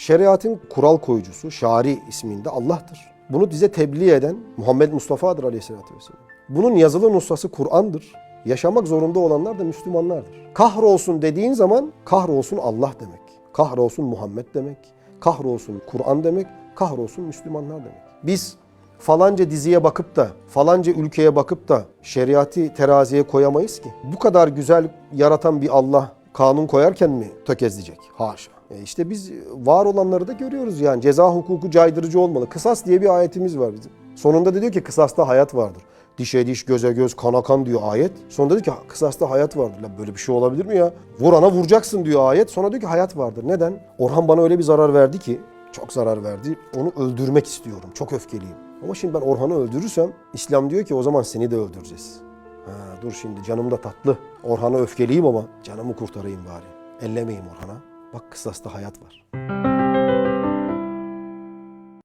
Şeriatın kural koyucusu, şari isminde Allah'tır. Bunu bize tebliğ eden Muhammed Mustafa'dır aleyhissalatü vesselam. Bunun yazılı nuslası Kur'an'dır. Yaşamak zorunda olanlar da Müslümanlardır. Kahrolsun dediğin zaman kahrolsun Allah demek. Kahrolsun Muhammed demek. Kahrolsun Kur'an demek. Kahrolsun Müslümanlar demek. Biz falanca diziye bakıp da, falanca ülkeye bakıp da şeriatı teraziye koyamayız ki. Bu kadar güzel yaratan bir Allah kanun koyarken mi tökezleyecek? Haşa. E işte biz var olanları da görüyoruz yani. Ceza hukuku caydırıcı olmalı. Kısas diye bir ayetimiz var bizim. Sonunda da diyor ki kısasta hayat vardır. Dişe diş, göze göz, kana kan diyor ayet. Sonra diyor ki kısasta hayat vardır. Lan böyle bir şey olabilir mi ya? Vurana vuracaksın diyor ayet. Sonra diyor ki hayat vardır. Neden? Orhan bana öyle bir zarar verdi ki, çok zarar verdi. Onu öldürmek istiyorum. Çok öfkeliyim. Ama şimdi ben Orhan'ı öldürürsem İslam diyor ki o zaman seni de öldüreceğiz. Ha, dur şimdi canım da tatlı. Orhan'a öfkeliyim ama canımı kurtarayım bari. Ellemeyeyim Orhan'a. Bak kısasta hayat var.